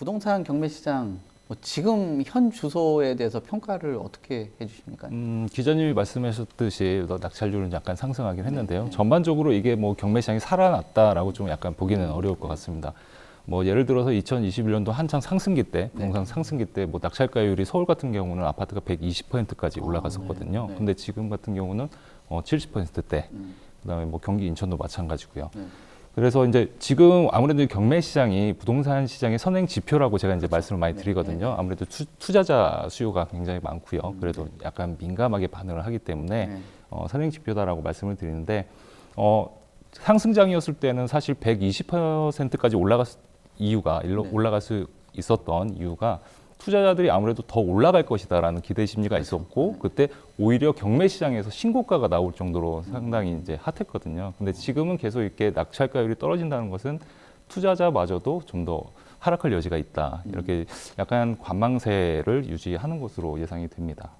부동산 경매 시장 뭐 지금 현 주소에 대해서 평가를 어떻게 해주십니까? 음, 기자님이 말씀하셨듯이 낙찰률은 약간 상승하긴 네. 했는데요. 전반적으로 이게 뭐 경매 시장이 살아났다라고 좀 약간 보기는 어려울 것 같습니다. 뭐 예를 들어서 2021년도 한창 상승기 때, 네. 부동산 상승기 때 뭐 낙찰가율이 서울 같은 경우는 아파트가 120%까지 올라갔었거든요. 네. 네. 근데 지금 같은 경우는 어, 70%대, 음. 그다음에 뭐 경기 인천도 마찬가지고요. 네. 그래서 이제 지금 아무래도 경매 시장이 부동산 시장의 선행 지표라고 제가 이제 말씀을 많이 네, 드리거든요. 아무래도 투, 자자 수요가 굉장히 많고요. 그래도 약간 민감하게 반응을 하기 때문에 네. 어, 선행 지표다라고 말씀을 드리는데 어, 상승장이었을 때는 사실 120%까지 올라갔 이유가 일로 네. 올라갈 수 있었던 이유가 투자자들이 아무래도 더 올라갈 것이다라는 기대 심리가 있었고 그때 오히려 경매 시장에서 신고가가 나올 정도로 상당히 이제 핫했거든요. 근데 지금은 계속 이렇게 낙찰가율이 떨어진다는 것은 투자자마저도 좀 더 하락할 여지가 있다. 이렇게 약간 관망세를 유지하는 것으로 예상이 됩니다.